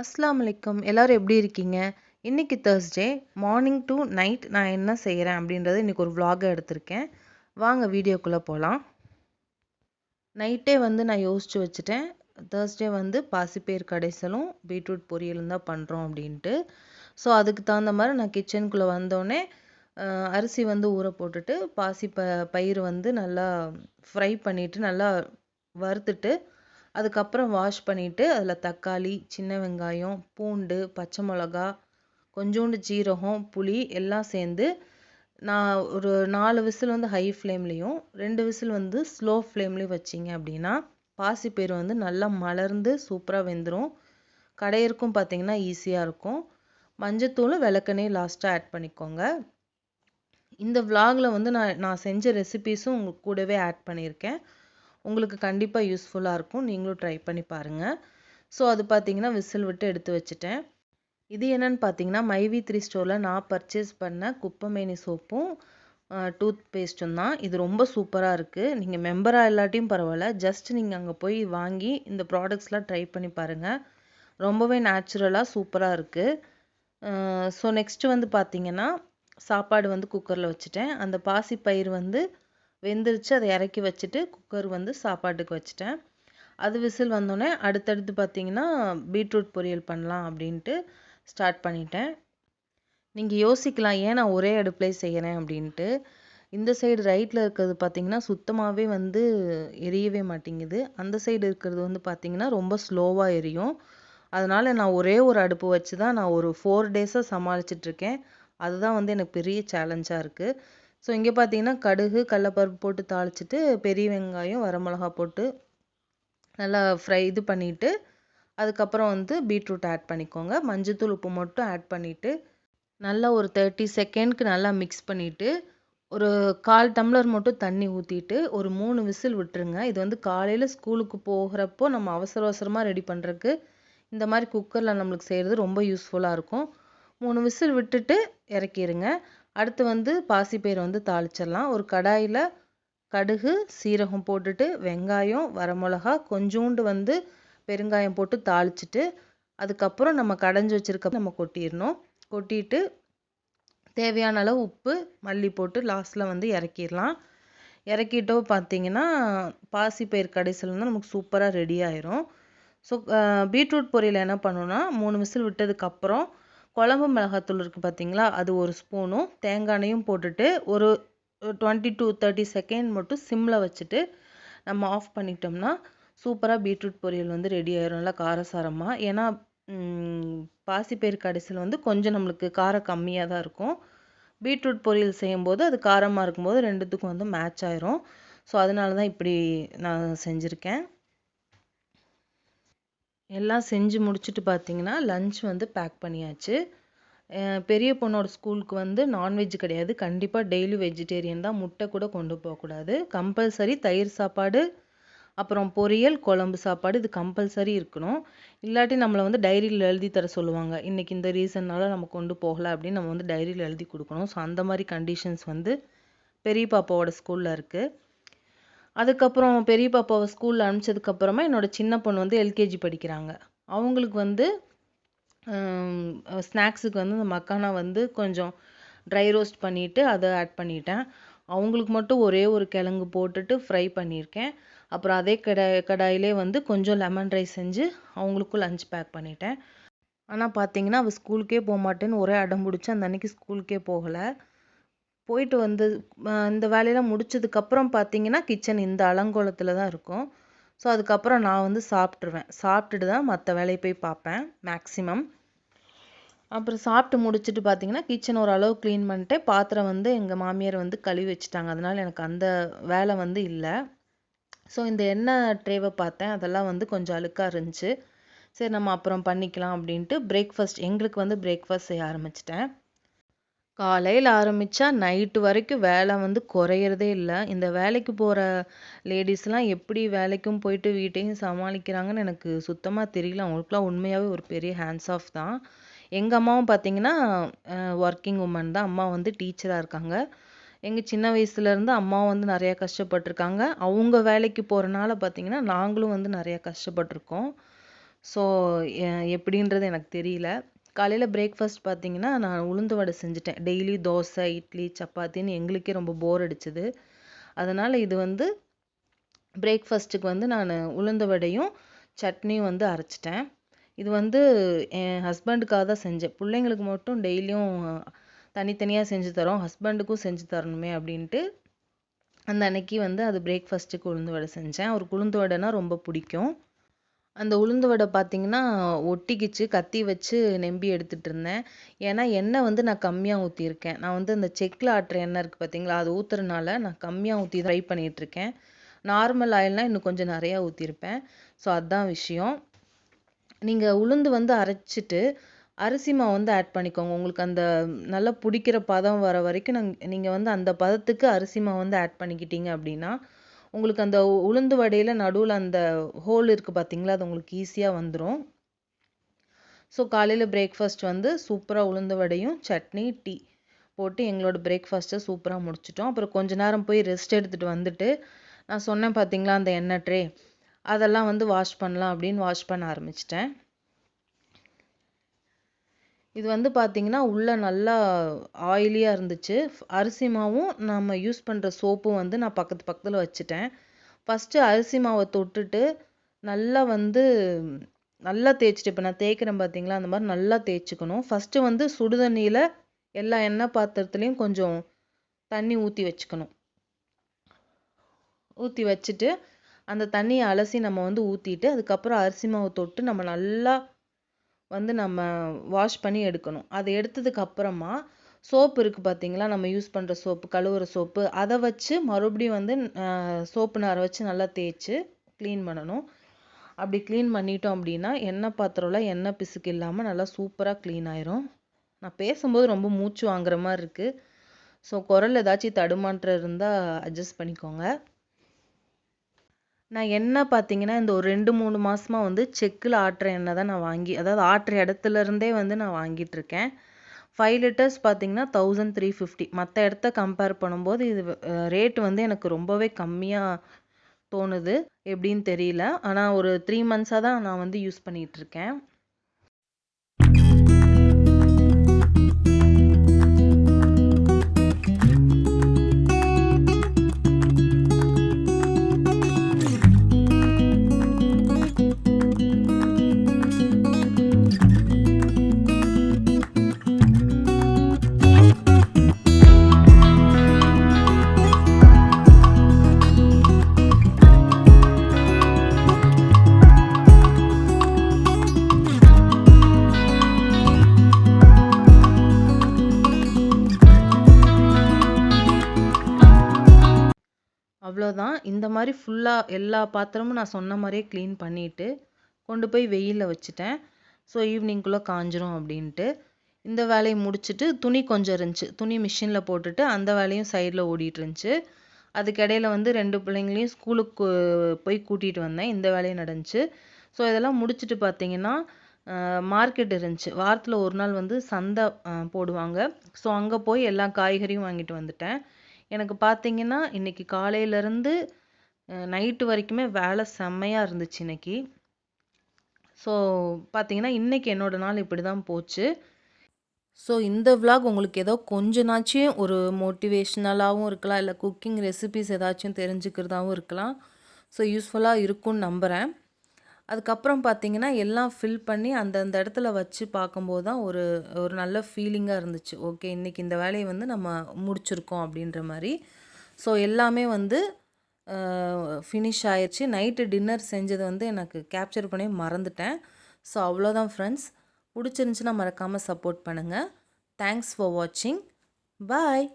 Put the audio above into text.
அஸ்லாம் வலைக்கம் எல்லோரும் எப்படி இருக்கீங்க? இன்றைக்கி தேர்ஸ்டே மார்னிங் டு நைட் நான் என்ன செய்கிறேன் அப்படின்றத இன்றைக்கி ஒரு vlog-ஆ எடுத்திருக்கேன். வாங்க வீடியோக்குள்ளே போகலாம் நைட்டே வந்து நான் யோசித்து வச்சுட்டேன். தேர்ஸ்டே வந்து பாசிப்பயிர் கடைசலும் பீட்ரூட் பொரியலும் தான் பண்ணுறோம் அப்படின்ட்டு. ஸோ அதுக்கு தகுந்த மாதிரி நான் கிச்சனுக்குள்ளே வந்தோடனே அரிசி வந்து ஊற போட்டுட்டு பாசி ப பயிர் வந்து நல்லா ஃப்ரை பண்ணிவிட்டு நல்லா வறுத்துட்டு அதுக்கப்புறம் வாஷ் பண்ணிவிட்டு அதில் தக்காளி சின்ன வெங்காயம் பூண்டு பச்சை மிளகா கொஞ்சோண்டு ஜீரகம் புளி எல்லாம் சேர்ந்து நான் ஒரு நாலு விசில் வந்து ஹை ஃப்ளேம்லேயும் ரெண்டு விசில் வந்து ஸ்லோ ஃப்ளேம்லேயும் வச்சிங்க அப்படின்னா பாசிப்பயிறு வந்து நல்லா மலர்ந்து சூப்பராக வெந்துடும் கடையிறக்கும் பார்த்தீங்கன்னா ஈஸியாக இருக்கும். மஞ்சத்தூளும் விளக்கெண்ணெய் லாஸ்ட்டாக ஆட் பண்ணிக்கோங்க. இந்த விலாகில் வந்து நான் நான் செஞ்ச ரெசிபீஸும் உங்கள் கூடவே ஆட் பண்ணியிருக்கேன். உங்களுக்கு கண்டிப்பாக யூஸ்ஃபுல்லாக இருக்கும். நீங்களும் ட்ரை பண்ணி பாருங்கள் ஸோ அது பார்த்தீங்கன்னா விசில் விட்டு எடுத்து வச்சுட்டேன். இது என்னன்னு பார்த்தீங்கன்னா மைவி த்ரீ ஸ்டோரில் நான் பர்ச்சேஸ் பண்ண குப்பமேனி சோப்பும் டூத் பேஸ்ட்டும் தான். இது ரொம்ப சூப்பராக இருக்குது நீங்கள் மெம்பராக இல்லாட்டியும் பரவாயில்ல. ஜஸ்ட் நீங்கள் அங்கே போய் வாங்கி இந்த ப்ராடக்ட்ஸ்லாம் ட்ரை பண்ணி பாருங்கள் ரொம்பவே நேச்சுரலாக சூப்பராக இருக்குது ஸோ நெக்ஸ்ட்டு வந்து பார்த்தீங்கன்னா சாப்பாடு வந்து குக்கரில் வச்சுட்டேன். அந்த பாசி பயிர் வந்து வெந்துருச்சு அதை இறக்கி வச்சுட்டு குக்கர் வந்து சாப்பாட்டுக்கு வச்சுட்டேன். அது விசில் வந்தோடனே அடுத்தடுத்து பார்த்தீங்கன்னா பீட்ரூட் பொரியல் பண்ணலாம் அப்படின்ட்டு ஸ்டார்ட் பண்ணிட்டேன். நீங்கள் யோசிக்கலாம் ஏன் நான் ஒரே அடுப்புலேயே செய்கிறேன் அப்படின்ட்டு. இந்த சைடு ரைட்டில் இருக்கிறது பார்த்தீங்கன்னா சுத்தமாகவே வந்து எரியவே மாட்டேங்குது. அந்த சைடு இருக்கிறது வந்து பார்த்தீங்கன்னா ரொம்ப ஸ்லோவாக எரியும். அதனால் நான் ஒரே ஒரு அடுப்பு வச்சு தான் நான் ஒரு ஃபோர் டேஸாக சமாளிச்சிட்ருக்கேன் அதுதான் வந்து எனக்கு பெரிய சேலஞ்சாக இருக்குது ஸோ இங்கே பார்த்தீங்கன்னா கடுகு கடலப்பருப்பு போட்டு தாளிச்சிட்டு பெரிய வெங்காயம் வரமிளகா போட்டு நல்லா ஃப்ரை இது பண்ணிவிட்டு அதுக்கப்புறம் வந்து பீட்ரூட் ஆட் பண்ணிக்கோங்க. மஞ்சத்தூள் உப்பு மட்டும் ஆட் பண்ணிவிட்டு நல்லா ஒரு தேர்ட்டி செகண்ட்க்கு நல்லா மிக்ஸ் பண்ணிவிட்டு ஒரு கால் டம்ளர் மட்டும் தண்ணி ஊற்றிட்டு ஒரு மூணு விசில் விட்டுருங்க. இது வந்து காலையில் ஸ்கூலுக்கு போகிறப்போ நம்ம அவசர அவசரமாக ரெடி பண்ணுறதுக்கு இந்த மாதிரி குக்கரில் நம்மளுக்கு செய்கிறது ரொம்ப யூஸ்ஃபுல்லாக இருக்கும். மூணு விசில் விட்டுட்டு இறக்கிடுங்க அடுத்து வந்து பாசிப்பயிறு வந்து தாளிச்சிடலாம். ஒரு கடாயில் கடுகு சீரகம் போட்டுட்டு வெங்காயம் வரமிளகா கொஞ்சோண்டு வந்து பெருங்காயம் போட்டு தாளிச்சிட்டு அதுக்கப்புறம் நம்ம கடைஞ்சி வச்சுருக்க நம்ம கொட்டிடணும். கொட்டிட்டு தேவையான அளவு உப்பு மல்லி போட்டு லாஸ்ட்டில் வந்து இறக்கிடலாம். இறக்கிட்டோ பார்த்தீங்கன்னா பாசிப்பயிறு கடைசியில் வந்து நமக்கு சூப்பராக ரெடி ஆயிரும். ஸோ பீட்ரூட் பொரியல் என்ன பண்ணணும்னா மூணு விசில் விட்டதுக்கப்புறம் குழம்பு மிளகாத்தூள் இருக்குது பார்த்தீங்களா அது ஒரு ஸ்பூனும் தேங்காய் எண்ணெயும் போட்டுட்டு ஒரு டுவெண்ட்டி டூ தேர்ட்டி செகண்ட் மட்டும் சிம்மில் வச்சுட்டு நம்ம ஆஃப் பண்ணிட்டோம்னா சூப்பராக பீட்ரூட் பொரியல் வந்து ரெடி ஆயிரும். நல்லா காரசாரமாக ஏன்னா பாசிப்பயிர் பாசிப்பயிறு கடைசியில் வந்து கொஞ்சம் நம்மளுக்கு காரம் கம்மியாக தான் இருக்கும். பீட்ரூட் பொரியல் செய்யும்போது அது காரமாக இருக்கும்போது ரெண்டுத்துக்கும் வந்து மேட்ச் ஆயிரும். ஸோ அதனால தான் இப்படி நான் செஞ்சுருக்கேன். எல்லாம் செஞ்சு முடிச்சுட்டு பார்த்தீங்கன்னா லஞ்ச் வந்து பேக் பண்ணியாச்சு. பெரிய பொண்ணோட ஸ்கூலுக்கு வந்து நான்வெஜ் கிடையாது. கண்டிப்பாக டெய்லி வெஜிடேரியன் தான். முட்டை கூட கொண்டு போகக்கூடாது. கம்பல்சரி தயிர் சாப்பாடு அப்புறம் பொரியல் குழம்பு சாப்பாடு இது கம்பல்சரி இருக்கணும். இல்லாட்டி நம்மளை வந்து டைரியில் எழுதி தர சொல்லுவாங்க. இன்றைக்கி இந்த ரீசன்னால் நம்ம கொண்டு போகலை அப்படின்னு நம்ம வந்து டைரியில் எழுதி கொடுக்கணும். ஸோ அந்த மாதிரி கண்டிஷன்ஸ் வந்து பெரிய பாப்பாவோட ஸ்கூலில் இருக்குது அதுக்கப்புறம் பெரிய பாப்பாவை ஸ்கூலில் அனுப்பிச்சதுக்கப்புறமா என்னோட சின்ன பொண்ணு வந்து எல்கேஜி படிக்கிறாங்க. அவங்களுக்கு வந்து ஸ்நாக்ஸுக்கு வந்து இந்த மக்கானா வந்து கொஞ்சம் ட்ரை ரோஸ்ட் பண்ணிவிட்டு அதை ஆட் பண்ணிட்டேன். அவங்களுக்கு மட்டும் ஒரே ஒரு கிழங்கு போட்டுட்டு ஃப்ரை பண்ணியிருக்கேன். அப்புறம் அதே கடாய் கடாயிலே வந்து கொஞ்சம் லெமன் ரைஸ் செஞ்சு அவங்களுக்கும் லஞ்ச் பேக் பண்ணிட்டேன். ஆனால் பார்த்தீங்கன்னா அவள் ஸ்கூலுக்கே போக மாட்டேன்னு ஒரே அடம் பிடிச்சி அந்த அன்னைக்கு ஸ்கூலுக்கே போகலை. போயிட்டு வந்து இந்த வேலையெல்லாம் முடிச்சதுக்கப்புறம் பார்த்தீங்கன்னா கிச்சன் இந்த அலங்கோலத்தில் தான் இருக்கும். ஸோ அதுக்கப்புறம் நான் வந்து சாப்பிட்ருவேன் சாப்பிட்டுட்டு தான் மற்ற வேலையை போய் பார்ப்பேன் மேக்ஸிமம் அப்புறம் சாப்பிட்டு முடிச்சுட்டு பார்த்தீங்கன்னா கிச்சன் ஓரளவு க்ளீன் பண்ணிட்டு பாத்திரம் வந்து எங்கள் மாமியார் வந்து கழுவி வச்சுட்டாங்க. அதனால் எனக்கு அந்த வேலை வந்து இல்லை. ஸோ இந்த எண்ணெய் ட்ரேவை பார்த்தேன். அதெல்லாம் வந்து கொஞ்சம் அழுக்காக இருந்துச்சு. சரி நம்ம அப்புறம் பண்ணிக்கலாம் அப்படின்ட்டு பிரேக்ஃபாஸ்ட் எங்களுக்கு வந்து பிரேக்ஃபாஸ்ட் செய்ய ஆரம்பிச்சிட்டேன். காலையில் ஆரம்பித்தா நைட்டு வரைக்கும் வேலை வந்து குறையிறதே இல்லை. இந்த வேலைக்கு போகிற லேடிஸ்லாம் எப்படி வேலைக்கும் போயிட்டு வீட்டையும் சமாளிக்கிறாங்கன்னு எனக்கு சுத்தமாக தெரியல. அவங்களுக்குலாம் உண்மையாகவே ஒரு பெரிய ஹேண்ட்ஸ் ஆஃப் தான். எங்கள் அம்மாவும் பார்த்தீங்கன்னா ஒர்க்கிங் உமன் தான். அம்மா வந்து டீச்சராக இருக்காங்க. எங்கள் சின்ன வயசுலேருந்து அம்மா வந்து நிறையா கஷ்டப்பட்டிருக்காங்க. அவங்க வேலைக்கு போகிறனால பார்த்தீங்கன்னா நாங்களும் வந்து நிறையா கஷ்டப்பட்டிருக்கோம். ஸோ எப்படின்றது எனக்கு தெரியல. காலையில் பிரேக்ஃபாஸ்ட் பார்த்தீங்கன்னா நான் உளுந்து வடை செஞ்சுட்டேன். டெய்லி தோசை இட்லி சப்பாத்தின்னு எங்களுக்கே ரொம்ப போர் அடிச்சுது. அதனால் இது வந்து பிரேக்ஃபாஸ்ட்டுக்கு வந்து நான் உளுந்த வடையும் சட்னியும் வந்து அரைச்சிட்டேன். இது வந்து என் ஹஸ்பண்டுக்காக தான் செஞ்சேன். பிள்ளைங்களுக்கு மட்டும் டெய்லியும் தனித்தனியாக செஞ்சு தரோம். ஹஸ்பண்டுக்கும் செஞ்சு தரணுமே அப்படின்ட்டு அந்த அன்னைக்கு வந்து அது பிரேக்ஃபாஸ்ட்டுக்கு உளுந்து வடை செஞ்சேன். அவருக்கு உளுந்து வடைனா ரொம்ப பிடிக்கும். அந்த உளுந்து வடை பார்த்தீங்கன்னா ஒட்டிக்கிச்சு கத்தி வச்சு நெம்பி எடுத்துகிட்டு இருந்தேன் ஏன்னா எண்ணெய் வந்து நான் கம்மியாக ஊற்றிருக்கேன் நான் வந்து அந்த செக்கில் ஆட்டுற எண்ணெய் இருக்குது பார்த்தீங்களா அது ஊற்றுறனால நான் கம்மியாக ஊற்றி ஃப்ரை பண்ணிகிட்ருக்கேன் நார்மல் ஆயில்னால் இன்னும் கொஞ்சம் நிறையா ஊற்றிருப்பேன் ஸோ அதுதான் விஷயம். நீங்கள் உளுந்து வந்து அரைச்சிட்டு அரிசி மாவு வந்து ஆட் பண்ணிக்கோங்க. உங்களுக்கு அந்த நல்லா பிடிக்கிற பதம் வர வரைக்கும் நாங்கள் நீங்கள் வந்து அந்த பதத்துக்கு அரிசி மாவு வந்து ஆட் பண்ணிக்கிட்டீங்க அப்படின்னா உங்களுக்கு அந்த உளுந்து வடையில் நடுவில் அந்த ஹோல் இருக்குது பார்த்தீங்களா அது உங்களுக்கு ஈஸியாக வந்துடும் ஸோ காலையில் பிரேக்ஃபாஸ்ட் வந்து சூப்பராக உளுந்து வடையும் சட்னி டீ போட்டு எங்களோட பிரேக்ஃபாஸ்ட்டை சூப்பராக முடிச்சிட்டோம். அப்புறம் கொஞ்ச நேரம் போய் ரெஸ்ட் எடுத்துகிட்டு வந்துட்டு நான் சொன்னேன் பார்த்தீங்களா அந்த எண்ணெய் ட்ரே அதெல்லாம் வந்து வாஷ் பண்ணலாம் அப்படின்னு வாஷ் பண்ண ஆரம்பிச்சிட்டேன். இது வந்து பார்த்திங்கன்னா உள்ளே நல்லா ஆயிலியாக இருந்துச்சு. அரிசி மாவும் நம்ம யூஸ் பண்ணுற சோப்பும் வந்து நான் பக்கத்து பக்கத்தில் வச்சுட்டேன். ஃபஸ்ட்டு அரிசி மாவை தொட்டுட்டு நல்லா வந்து நல்லா தேய்ச்சிட்டு இப்போ நான் தேய்க்கிறேன் பார்த்தீங்களா அந்த மாதிரி நல்லா தேய்ச்சிக்கணும். ஃபஸ்ட்டு வந்து சுடுதண்ணியில் எல்லா எண்ணெய் பாத்திரத்துலேயும் கொஞ்சம் தண்ணி ஊற்றி வச்சுக்கணும். ஊற்றி வச்சுட்டு அந்த தண்ணியை அலசி நம்ம வந்து ஊற்றிட்டு அதுக்கப்புறம் அரிசி மாவு தொட்டு நம்ம நல்லா வந்து நம்ம வாஷ் பண்ணி எடுக்கணும். அதை எடுத்ததுக்கு அப்புறமா சோப்பு இருக்குது பார்த்தீங்களா நம்ம யூஸ் பண்ணுற சோப்பு கழுவுற சோப்பு அதை வச்சு மறுபடியும் வந்து சோப்பு நாரை வச்சு நல்லா தேய்ச்சி க்ளீன் பண்ணணும். அப்படி க்ளீன் பண்ணிட்டோம் அப்படின்னா எண்ணெய் பாத்திரம்லாம் எண்ணெய் பிசுக்கு இல்லாமல் நல்லா சூப்பராக க்ளீன் ஆயிரும். நான் பேசும்போது ரொம்ப மூச்சு வாங்குற மாதிரி இருக்குது ஸோ குரல் ஏதாச்சும் தடுமாற்றம் இருந்தால் அட்ஜஸ்ட் பண்ணிக்கோங்க. நான் என்ன பார்த்தீங்கன்னா இந்த ஒரு ரெண்டு மூணு மாதமாக வந்து செக்கில் ஆட்டுற எண்ணெய் தான் நான் வாங்கி அதாவது ஆட்டுற இடத்துல இருந்தே வந்து நான் வாங்கிட்டுருக்கேன் ஃபைவ் லிட்டர்ஸ் பார்த்தீங்கன்னா தௌசண்ட் த்ரீ ஃபிஃப்டி மற்ற இடத்த கம்பேர் பண்ணும்போது இது ரேட் வந்து எனக்கு ரொம்பவே கம்மியாக தோணுது. எப்படின்னு தெரியல. ஆனால் ஒரு த்ரீ மந்த்ஸாக தான் நான் வந்து யூஸ் பண்ணிகிட்ருக்கேன் அவ்வளோதான் இந்த மாதிரி ஃபுல்லாக எல்லா பாத்திரமும் நான் சொன்ன மாதிரியே க்ளீன் பண்ணிவிட்டு கொண்டு போய் வெயிலில் வச்சுட்டேன். ஸோ ஈவினிங்குள்ளே காஞ்சிரும் அப்படின்ட்டு. இந்த வேலையை முடிச்சுட்டு துணி கொஞ்சம் இருந்துச்சு. துணி மிஷினில் போட்டுட்டு அந்த வேலையும் சைடில் ஓடிட்டு இருந்துச்சு. அதுக்கிடையில் வந்து ரெண்டு பிள்ளைங்களையும் ஸ்கூலுக்கு போய் கூட்டிகிட்டு வந்தேன். இந்த வேலையும் நடந்துச்சு. ஸோ இதெல்லாம் முடிச்சுட்டு பார்த்தீங்கன்னா மார்க்கெட் இருந்துச்சு. வாரத்தில் ஒரு நாள் வந்து சந்தை போடுவாங்க. ஸோ அங்கே போய் எல்லா காய்கறியும் வாங்கிட்டு வந்துட்டேன். எனக்கு பார்த்தீங்கன்னா இன்றைக்கி காலையிலேருந்து நைட்டு வரைக்குமே வேலை செம்மையாக இருந்துச்சு இன்றைக்கி ஸோ பார்த்தீங்கன்னா இன்றைக்கி என்னோடய நாள் இப்படி தான் போச்சு. ஸோ இந்த விலாக் உங்களுக்கு ஏதோ கொஞ்சனாச்சும் ஒரு மோட்டிவேஷ்னலாகவும் இருக்கலாம் இல்லை குக்கிங் ரெசிபிஸ் ஏதாச்சும் தெரிஞ்சுக்கிறதாகவும் இருக்கலாம். ஸோ யூஸ்ஃபுல்லாக இருக்கும்னு நம்புகிறேன் அதுக்கப்புறம் பார்த்தீங்கன்னா எல்லாம் ஃபில் பண்ணி அந்தந்த இடத்துல வச்சு பார்க்கும்போது தான் ஒரு ஒரு நல்ல ஃபீலிங்காக இருந்துச்சு. ஓகே இன்றைக்கி இந்த வேலையை வந்து நம்ம முடிச்சிருக்கோம் அப்படின்ற மாதிரி. ஸோ எல்லாமே வந்து ஃபினிஷ் ஆயிடுச்சு நைட்டு டின்னர் செஞ்சது வந்து எனக்கு கேப்சர் பண்ணி மறந்துட்டேன். ஸோ அவ்வளோதான் ஃப்ரெண்ட்ஸ் பிடிச்சிருந்துச்சின்னா மறக்காமல் சப்போர்ட் பண்ணுங்கள் தேங்க்ஸ் ஃபார் வாட்சிங் பாய்